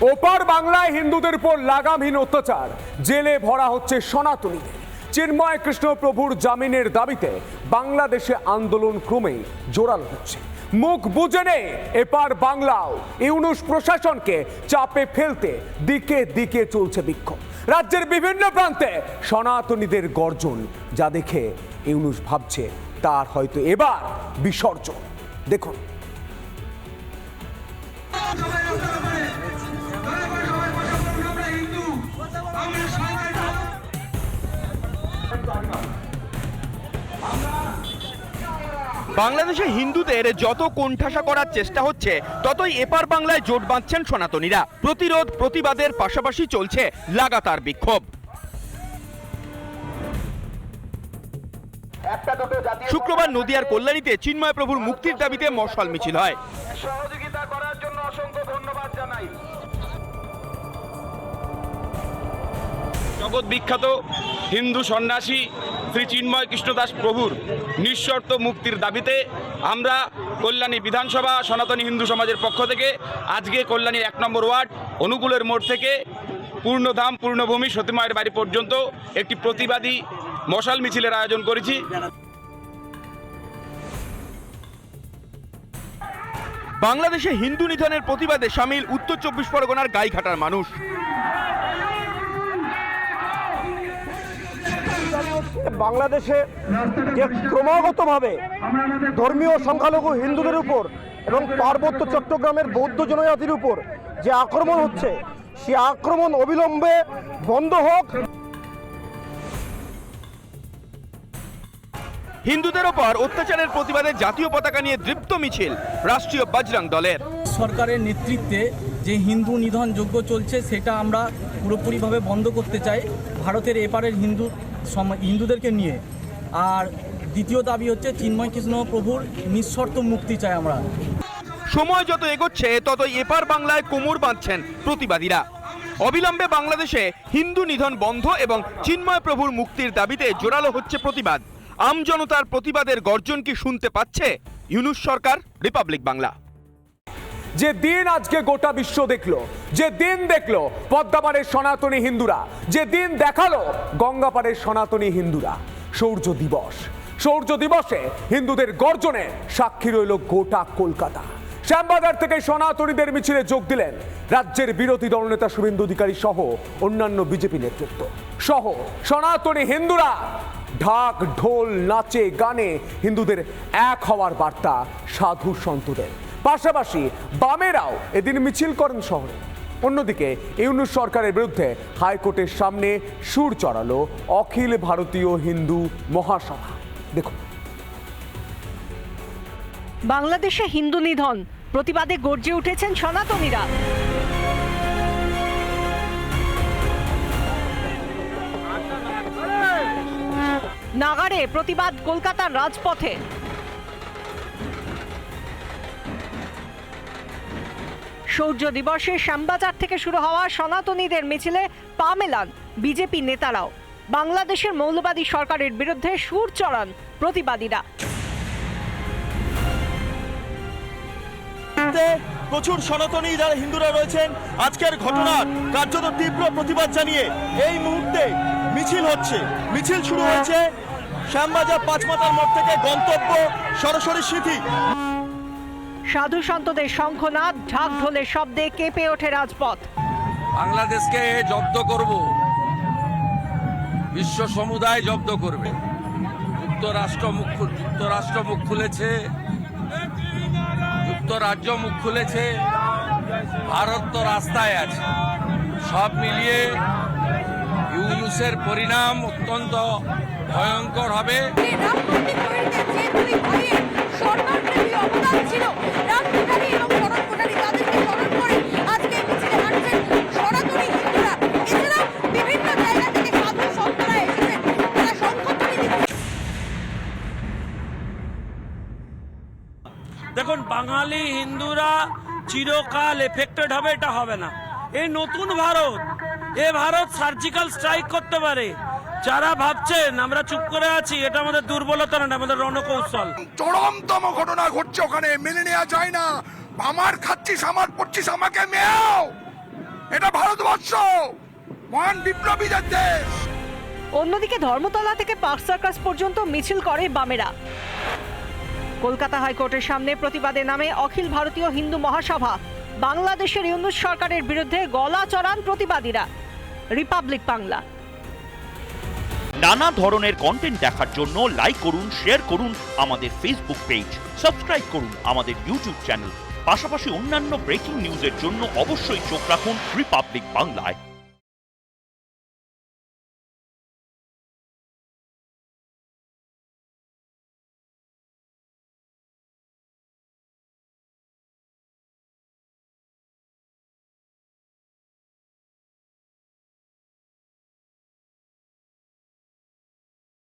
ওপার বাংলায় হিন্দুদের উপর লাগামহীন অত্যাচার। জেলে ভরা হচ্ছে সনাতনীদের চিন্ময় কৃষ্ণ প্রভুর জামিনের দাবিতে বাংলাদেশে আন্দোলন ক্রমেই জোরালো হচ্ছে। মুখ বুঝে নে এপার বাংলাও। ইউনুস প্রশাসনকে চাপে ফেলতে দিকে দিকে চলছে বিক্ষোভ। রাজ্যের বিভিন্ন প্রান্তে সনাতনীদের গর্জন, যা দেখে ইউনুস ভাবছে তার হয়তো এবার বিসর্জন। দেখুন। বাংলাদেশে হিন্দুদের যত কোণঠাসা করার চেষ্টা হচ্ছে ততই এপার বাংলায় জোট বাঁধছেন সনাতনীরা। প্রতিরোধ প্রতিবাদের পাশাপাশি চলছে লাগাতার বিক্ষোভ। শুক্রবার নদিয়ার কল্যাণীতে চিন্ময় প্রভুর মুক্তির দাবিতে মশাল মিছিল হয়। সহযোগিতা করার জন্য অসংখ্য জগৎ বিখ্যাত হিন্দু সন্ন্যাসী শ্রী চিন্ময় কৃষ্ণদাস প্রভুর নিঃশর্ত মুক্তির দাবিতে আমরা কল্যাণী বিধানসভা সনাতনী হিন্দু সমাজের পক্ষ থেকে আজকে কল্যাণী এক নম্বর ওয়ার্ড অনুকূলের মোড় থেকে পূর্ণধাম, পূর্ণভূমি সতীমায়ের বাড়ি পর্যন্ত একটি প্রতিবাদী মশাল মিছিলের আয়োজন করেছি। বাংলাদেশে হিন্দু নিধনের প্রতিবাদে সামিল উত্তর চব্বিশ পরগনার গাইঘাটার মানুষ। বাংলাদেশে যে ক্রমাগতভাবে ধর্মীয় সংখ্যালঘু হিন্দুদের উপর এবং পার্বত্য চট্টগ্রামের বৌদ্ধ জনজাতির উপর যে আক্রমণ হচ্ছে সে আক্রমণ অবিলম্বে বন্ধ হোক। হিন্দুদের ওপর অত্যাচারের প্রতিবাদে জাতীয় পতাকা নিয়ে দৃপ্ত মিছিল রাষ্ট্রীয় বাজরাং দলের। সরকারের নেতৃত্বে যে হিন্দু নিধন যোগ্য চলছে সেটা আমরা পুরোপুরিভাবে বন্ধ করতে চাই। ভারতের এপারের হিন্দু হিন্দুদেরকে নিয়ে। আর দ্বিতীয় দাবি হচ্ছে চিন্ময় কৃষ্ণ প্রভুর নিঃশর্ত মুক্তি চাই আমরা। সময় যত এগোচ্ছে ততই এপার বাংলায় কোমর বাঁধছেন প্রতিবাদীরা। অবিলম্বে বাংলাদেশে হিন্দু নিধন বন্ধ এবং চিন্ময় প্রভুর মুক্তির দাবিতে জোরালো হচ্ছে প্রতিবাদ। আমজনতার প্রতিবাদের গর্জন কি শুনতে পাচ্ছে? ইউনুস সরকার, রিপাবলিক বাংলা। যে দিন আজকে গোটা বিশ্ব দেখল, যে দিন দেখল পদ্মাপাড়ের সনাতনী হিন্দুরা, যে দিন দেখাল গঙ্গাপাড়ের সনাতনী হিন্দুরা। সৌর্য দিবস, সৌর্য দিবসে হিন্দুদের গর্জনে সাক্ষী রইল গোটা কলকাতা। শ্যামবাজার থেকে সনাতনীদের মিছিলে যোগ দিলেন রাজ্যের বিরোধী দলনেতা শুভেন্দু অধিকারী সহ অন্যান্য বিজেপি নেতৃত্ব। সহ সনাতনী হিন্দুরা ঢাক, ঢোল, নাচে, গানে হিন্দুদের এক হওয়ার বার্তা সাধু সন্তদের। পাশাপাশি বামেরাও এদিন মিছিল করেন শহরে। অন্যদিকে ইউনুস সরকারের বিরুদ্ধে হাইকোর্টের সামনে সুর চড়ালো অখিল ভারতীয় হিন্দু মহাসভা। দেখুন। বাংলাদেশে হিন্দু নিধন, প্রতিবাদে গর্জে উঠেছেন সনাতনীরা। নাগারে প্রতিবাদ কলকাতার রাজপথে। সৌর্য দিবসে শ্যামবাজার থেকে শুরু হওয়া সনাতনীদের মিছিলে পা মেলান বিজেপি নেতারাও। বাংলাদেশের মৌলবাদী সরকারের বিরুদ্ধে সুর চড়ান প্রতিবাদীরা। প্রচুর সনাতনী যারা হিন্দুরা রয়েছেন, আজকের ঘটনার কার্যত তীব্র প্রতিবাদ জানিয়ে এই মুহূর্তে মিছিল হচ্ছে। মিছিল শুরু হয়েছে শ্যামবাজার পাঁচমাতার মোড় থেকে গন্তব্য সরাসরি স্মৃতি সাধু সন্তদের শঙ্খনাদ ঢাক ঢোলের শব্দে কেঁপে ওঠে রাজপথ। বাংলাদেশকে জব্দ করব। বিশ্ব সমুদায় জব্দ করবে। যুক্তরাষ্ট্র মুখ যুক্তরাষ্ট্র মুখ খুলেছে। যুক্তরাজ্য মুখ খুলেছে। ভারত তো রাস্তায় আছে। সব মিলিয়ে ইউনুসের পরিণাম অত্যন্ত ভয়ঙ্কর হবে। বাঙালি হিন্দুরা চিরকাল এফেক্টেড হবে এটা হবে না। এই নতুন ভারত এ ভারত সার্জিক্যাল স্ট্রাইক করতে পারে। যারা ভাবছেন আমরা চুপ করে আছি এটা আমাদের দুর্বলতা না আমাদের রণকৌশল। চরমতম ঘটনা ঘটছে ওখানে মেনে নেওয়া যায় না। আমার খাচ্ছিস আমার পড়ছিস আমাকে মেয়াও। এটা ভারতবর্ষ মহান বিপ্লবীদের দেশ। অন্যদিকে ধর্মতলা থেকে পার্ক সার্কাস পর্যন্ত মিছিল করে বামেরা। কলকাতা হাইকোর্টের সামনে প্রতিবাদে নামে অখিল ভারতীয় হিন্দু মহাসভা। বাংলাদেশের ইউনুস সরকারের বিরুদ্ধে গলা চড়ান প্রতিবাদীরা। রিপাবলিক বাংলা। নানা ধরনের কন্টেন্ট দেখার জন্য লাইক করুন শেয়ার করুন আমাদের ফেসবুক পেজ সাবস্ক্রাইব করুন আমাদের ইউটিউব চ্যানেল পাশাপাশি অন্যান্য ব্রেকিং নিউজের জন্য অবশ্যই চোখ রাখুন রিপাবলিক বাংলায়